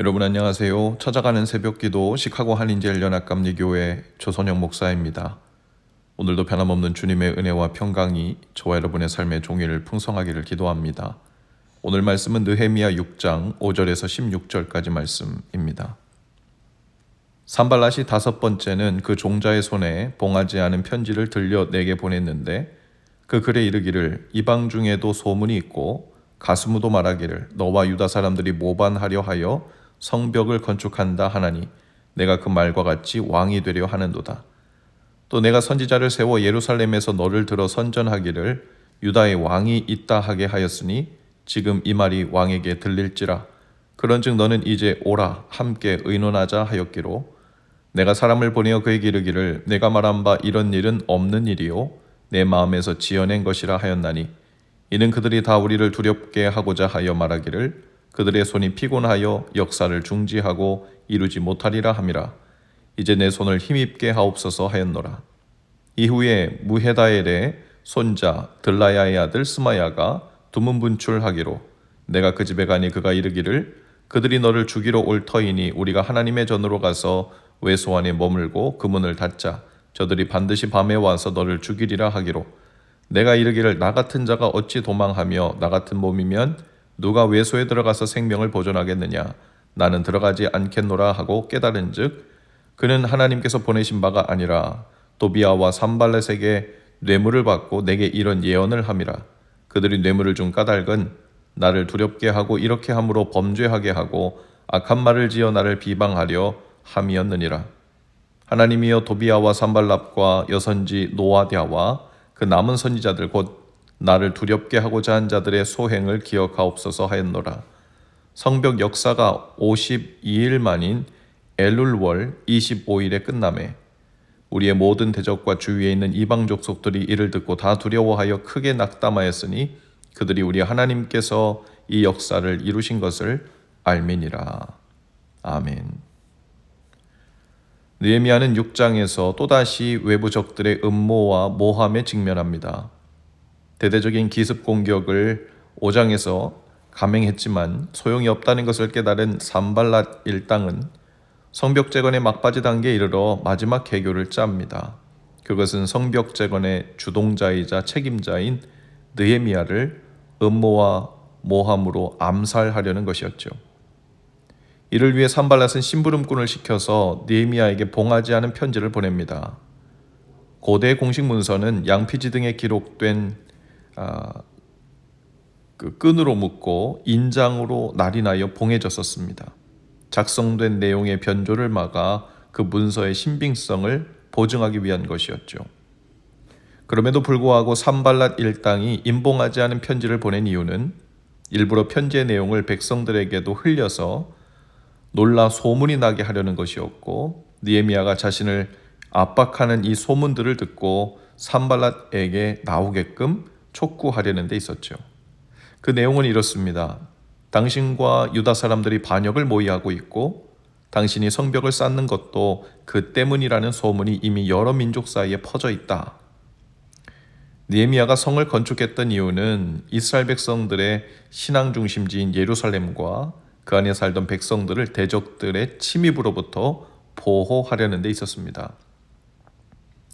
여러분 안녕하세요. 찾아가는 새벽기도 시카고 한인제일 연합감리교회 조선영 목사입니다. 오늘도 변함없는 주님의 은혜와 평강이 저와 여러분의 삶의 종일 풍성하기를 기도합니다. 오늘 말씀은 느헤미야 6장 5절에서 16절까지 말씀입니다. 산발랏이 다섯 번째는 그 종자의 손에 봉하지 않은 편지를 들려 내게 보냈는데 그 글에 이르기를 이방 중에도 소문이 있고 가스무도 말하기를 너와 유다 사람들이 모반하려 하여 성벽을 건축한다 하나니 내가 그 말과 같이 왕이 되려 하는도다. 또 내가 선지자를 세워 예루살렘에서 너를 들어 선전하기를 유다의 왕이 있다 하게 하였으니 지금 이 말이 왕에게 들릴지라 그런즉 너는 이제 오라 함께 의논하자 하였기로 내가 사람을 보내어 그에게 이르기를 내가 말한 바 이런 일은 없는 일이요 내 마음에서 지어낸 것이라 하였나니 이는 그들이 다 우리를 두렵게 하고자 하여 말하기를 그들의 손이 피곤하여 역사를 중지하고 이루지 못하리라 함이라. 이제 내 손을 힘입게 하옵소서 하였노라. 이후에 무헤다엘의 손자 들라야의 아들 스마야가 두문분출하기로 내가 그 집에 가니 그가 이르기를 그들이 너를 죽이러 올 터이니 우리가 하나님의 전으로 가서 외소 안에 머물고 그 문을 닫자 저들이 반드시 밤에 와서 너를 죽이리라 하기로 내가 이르기를 나 같은 자가 어찌 도망하며 나 같은 몸이면 누가 외소에 들어가서 생명을 보존하겠느냐? 나는 들어가지 않겠노라 하고 깨달은즉 그는 하나님께서 보내신 바가 아니라 도비아와 산발렛에게 뇌물을 받고 내게 이런 예언을 함이라. 그들이 뇌물을 준 까닭은 나를 두렵게 하고 이렇게 함으로 범죄하게 하고 악한 말을 지어 나를 비방하려 함이었느니라. 하나님이여 도비아와 산발랍과 여선지 노아디아와 그 남은 선지자들 곧 나를 두렵게 하고자 한 자들의 소행을 기억하옵소서 하였노라. 성벽 역사가 52일 만인 엘룰월 25일에 끝남에 우리의 모든 대적과 주위에 있는 이방 족속들이 이를 듣고 다 두려워하여 크게 낙담하였으니 그들이 우리 하나님께서 이 역사를 이루신 것을 알미니라. 아멘. 느헤미야는 6장에서 또다시 외부 적들의 음모와 모함에 직면합니다. 대대적인 기습 공격을 5장에서 감행했지만 소용이 없다는 것을 깨달은 산발랏 일당은 성벽 재건의 막바지 단계에 이르러 마지막 해교를 짭니다. 그것은 성벽 재건의 주동자이자 책임자인 느헤미야를 음모와 모함으로 암살하려는 것이었죠. 이를 위해 산발랏은 심부름꾼을 시켜서 느헤미야에게 봉하지 않은 편지를 보냅니다. 고대 공식 문서는 양피지 등에 기록된 아, 그 끈으로 묶고 인장으로 날인하여 봉해졌었습니다. 작성된 내용의 변조를 막아 그 문서의 신빙성을 보증하기 위한 것이었죠. 그럼에도 불구하고 산발랏 일당이 임봉하지 않은 편지를 보낸 이유는 일부러 편지의 내용을 백성들에게도 흘려서 놀라 소문이 나게 하려는 것이었고 니에미아가 자신을 압박하는 이 소문들을 듣고 산발랏에게 나오게끔 촉구하려는 데 있었죠. 그 내용은 이렇습니다. 당신과 유다 사람들이 반역을 모의하고 있고 당신이 성벽을 쌓는 것도 그 때문이라는 소문이 이미 여러 민족 사이에 퍼져 있다. 니에미아가 성을 건축했던 이유는 이스라엘 백성들의 신앙 중심지인 예루살렘과 그 안에 살던 백성들을 대적들의 침입으로부터 보호하려는 데 있었습니다.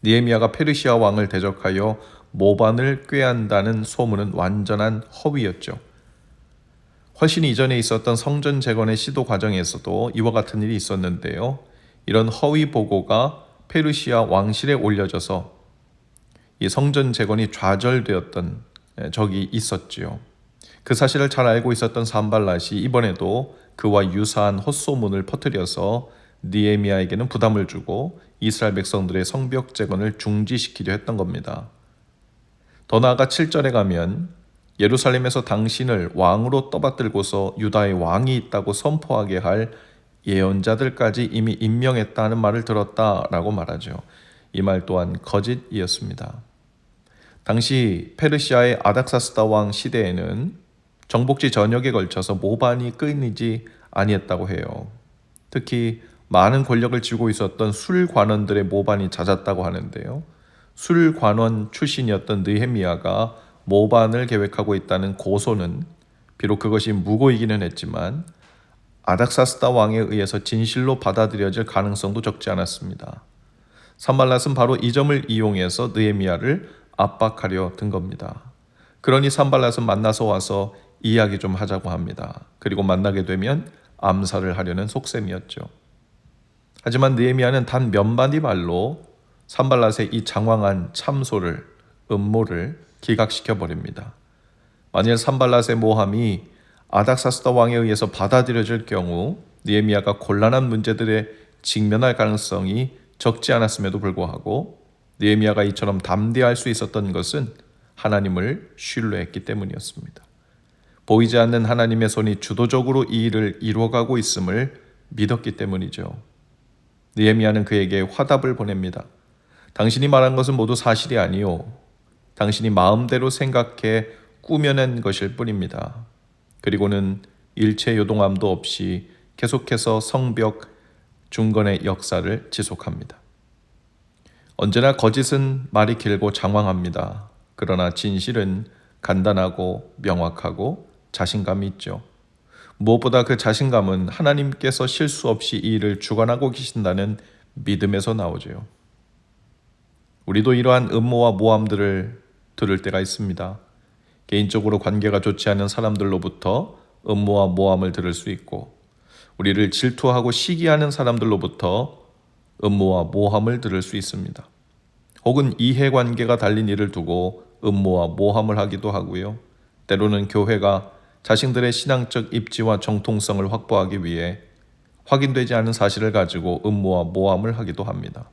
니에미아가 페르시아 왕을 대적하여 모반을 꾀한다는 소문은 완전한 허위였죠. 훨씬 이전에 있었던 성전 재건의 시도 과정에서도 이와 같은 일이 있었는데요. 이런 허위 보고가 페르시아 왕실에 올려져서 이 성전 재건이 좌절되었던 적이 있었지요. 그 사실을 잘 알고 있었던 산발랏이 이번에도 그와 유사한 헛소문을 퍼뜨려서 니에미아에게는 부담을 주고 이스라엘 백성들의 성벽 재건을 중지시키려 했던 겁니다. 더 나아가 7절에 가면 예루살렘에서 당신을 왕으로 떠받들고서 유다의 왕이 있다고 선포하게 할 예언자들까지 이미 임명했다는 말을 들었다라고 말하죠. 이 말 또한 거짓이었습니다. 당시 페르시아의 아닥사스다 왕 시대에는 정복지 전역에 걸쳐서 모반이 끊이지 아니했다고 해요. 특히 많은 권력을 쥐고 있었던 술 관원들의 모반이 잦았다고 하는데요. 술관원 출신이었던 느헤미야가 모반을 계획하고 있다는 고소는 비록 그것이 무고이기는 했지만 아닥사스다 왕에 의해서 진실로 받아들여질 가능성도 적지 않았습니다. 산발랏은 바로 이 점을 이용해서 느헤미야를 압박하려 든 겁니다. 그러니 산발랏은 만나서 와서 이야기 좀 하자고 합니다. 그리고 만나게 되면 암살을 하려는 속셈이었죠. 하지만 느헤미야는 단 몇 마디 말로 산발랏의 이 장황한 참소를 음모를 기각시켜 버립니다. 만일 산발랏의 모함이 아닥사스다 왕에 의해서 받아들여질 경우 느헤미야가 곤란한 문제들에 직면할 가능성이 적지 않았음에도 불구하고 느헤미야가 이처럼 담대할 수 있었던 것은 하나님을 신뢰했기 때문이었습니다. 보이지 않는 하나님의 손이 주도적으로 이 일을 이루어가고 있음을 믿었기 때문이죠. 느헤미야는 그에게 화답을 보냅니다. 당신이 말한 것은 모두 사실이 아니요. 당신이 마음대로 생각해 꾸며낸 것일 뿐입니다. 그리고는 일체 요동함도 없이 계속해서 성벽 중건의 역사를 지속합니다. 언제나 거짓은 말이 길고 장황합니다. 그러나 진실은 간단하고 명확하고 자신감이 있죠. 무엇보다 그 자신감은 하나님께서 실수 없이 이 일을 주관하고 계신다는 믿음에서 나오죠. 우리도 이러한 음모와 모함들을 들을 때가 있습니다. 개인적으로 관계가 좋지 않은 사람들로부터 음모와 모함을 들을 수 있고, 우리를 질투하고 시기하는 사람들로부터 음모와 모함을 들을 수 있습니다. 혹은 이해관계가 달린 일을 두고 음모와 모함을 하기도 하고요. 때로는 교회가 자신들의 신앙적 입지와 정통성을 확보하기 위해 확인되지 않은 사실을 가지고 음모와 모함을 하기도 합니다.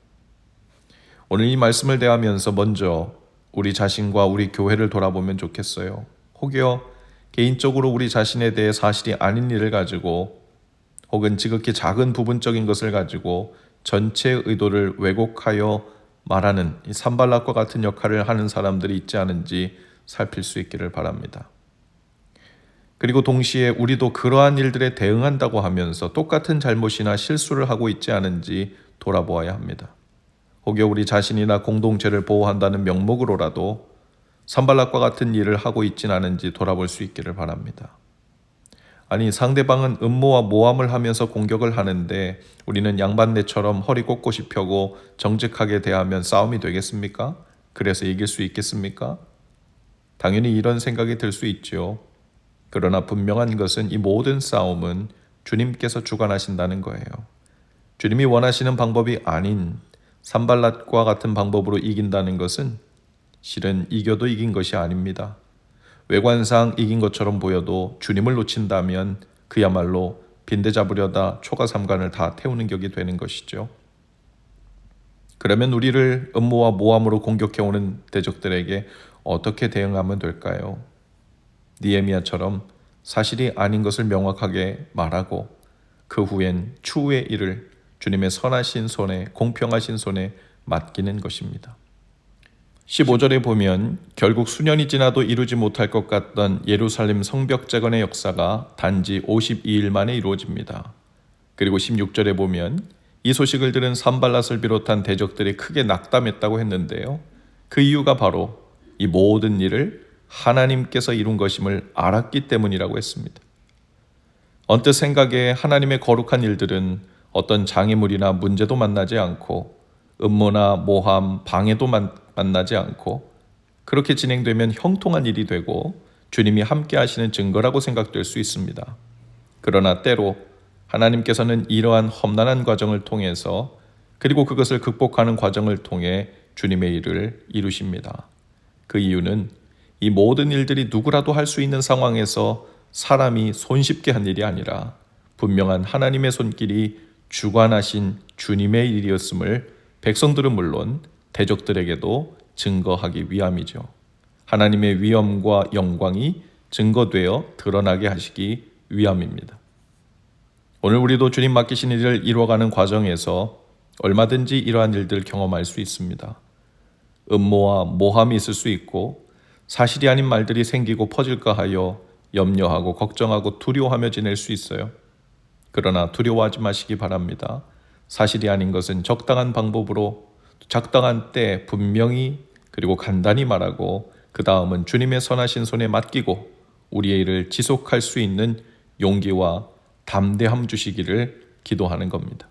오늘 이 말씀을 대하면서 먼저 우리 자신과 우리 교회를 돌아보면 좋겠어요. 혹여 개인적으로 우리 자신에 대해 사실이 아닌 일을 가지고 혹은 지극히 작은 부분적인 것을 가지고 전체 의도를 왜곡하여 말하는 이 산발락과 같은 역할을 하는 사람들이 있지 않은지 살필 수 있기를 바랍니다. 그리고 동시에 우리도 그러한 일들에 대응한다고 하면서 똑같은 잘못이나 실수를 하고 있지 않은지 돌아보아야 합니다. 혹여 우리 자신이나 공동체를 보호한다는 명목으로라도 산발락과 같은 일을 하고 있진 않은지 돌아볼 수 있기를 바랍니다. 아니 상대방은 음모와 모함을 하면서 공격을 하는데 우리는 양반네처럼 허리 꼿꼿이 펴고 정직하게 대하면 싸움이 되겠습니까? 그래서 이길 수 있겠습니까? 당연히 이런 생각이 들 수 있죠. 그러나 분명한 것은 이 모든 싸움은 주님께서 주관하신다는 거예요. 주님이 원하시는 방법이 아닌 산발랏과 같은 방법으로 이긴다는 것은 실은 이겨도 이긴 것이 아닙니다. 외관상 이긴 것처럼 보여도 주님을 놓친다면 그야말로 빈대 잡으려다 초가 삼간을 다 태우는 격이 되는 것이죠. 그러면 우리를 음모와 모함으로 공격해오는 대적들에게 어떻게 대응하면 될까요? 니에미아처럼 사실이 아닌 것을 명확하게 말하고 그 후엔 추후의 일을 주님의 선하신 손에 공평하신 손에 맡기는 것입니다. 15절에 보면 결국 수년이 지나도 이루지 못할 것 같던 예루살렘 성벽 재건의 역사가 단지 52일 만에 이루어집니다. 그리고 16절에 보면 이 소식을 들은 산발랏을 비롯한 대적들이 크게 낙담했다고 했는데요. 그 이유가 바로 이 모든 일을 하나님께서 이룬 것임을 알았기 때문이라고 했습니다. 언뜻 생각에 하나님의 거룩한 일들은 어떤 장애물이나 문제도 만나지 않고 음모나 모함, 방해도 만나지 않고 그렇게 진행되면 형통한 일이 되고 주님이 함께 하시는 증거라고 생각될 수 있습니다. 그러나 때로 하나님께서는 이러한 험난한 과정을 통해서 그리고 그것을 극복하는 과정을 통해 주님의 일을 이루십니다. 그 이유는 이 모든 일들이 누구라도 할 수 있는 상황에서 사람이 손쉽게 한 일이 아니라 분명한 하나님의 손길이 주관하신 주님의 일이었음을 백성들은 물론 대적들에게도 증거하기 위함이죠. 하나님의 위엄과 영광이 증거되어 드러나게 하시기 위함입니다. 오늘 우리도 주님 맡기신 일을 이루어가는 과정에서 얼마든지 이러한 일들 경험할 수 있습니다. 음모와 모함이 있을 수 있고 사실이 아닌 말들이 생기고 퍼질까 하여 염려하고 걱정하고 두려워하며 지낼 수 있어요. 그러나 두려워하지 마시기 바랍니다. 사실이 아닌 것은 적당한 방법으로 적당한 때 분명히 그리고 간단히 말하고 그 다음은 주님의 선하신 손에 맡기고 우리의 일을 지속할 수 있는 용기와 담대함 주시기를 기도하는 겁니다.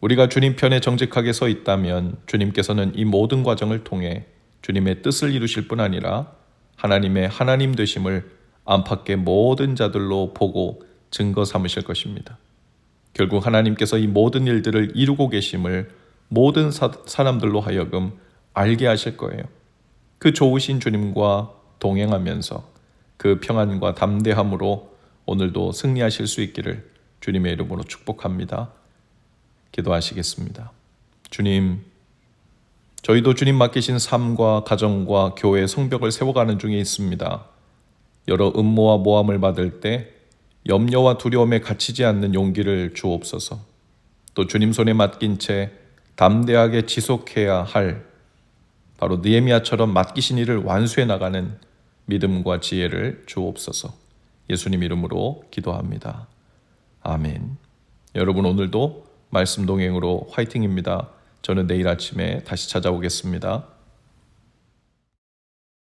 우리가 주님 편에 정직하게 서 있다면 주님께서는 이 모든 과정을 통해 주님의 뜻을 이루실 뿐 아니라 하나님의 하나님 되심을 안팎의 모든 자들로 보고 증거 삼으실 것입니다. 결국 하나님께서 이 모든 일들을 이루고 계심을 모든 사, 사람들로 하여금 알게 하실 거예요. 그 좋으신 주님과 동행하면서 그 평안과 담대함으로 오늘도 승리하실 수 있기를 주님의 이름으로 축복합니다. 기도하시겠습니다. 주님, 저희도 주님 맡기신 삶과 가정과 교회 성벽을 세워가는 중에 있습니다. 여러 음모와 모함을 받을 때 염려와 두려움에 갇히지 않는 용기를 주옵소서. 또 주님 손에 맡긴 채 담대하게 지속해야 할 바로 느헤미야처럼 맡기신 일을 완수해 나가는 믿음과 지혜를 주옵소서. 예수님 이름으로 기도합니다. 아멘. 여러분 오늘도 말씀 동행으로 화이팅입니다. 저는 내일 아침에 다시 찾아오겠습니다.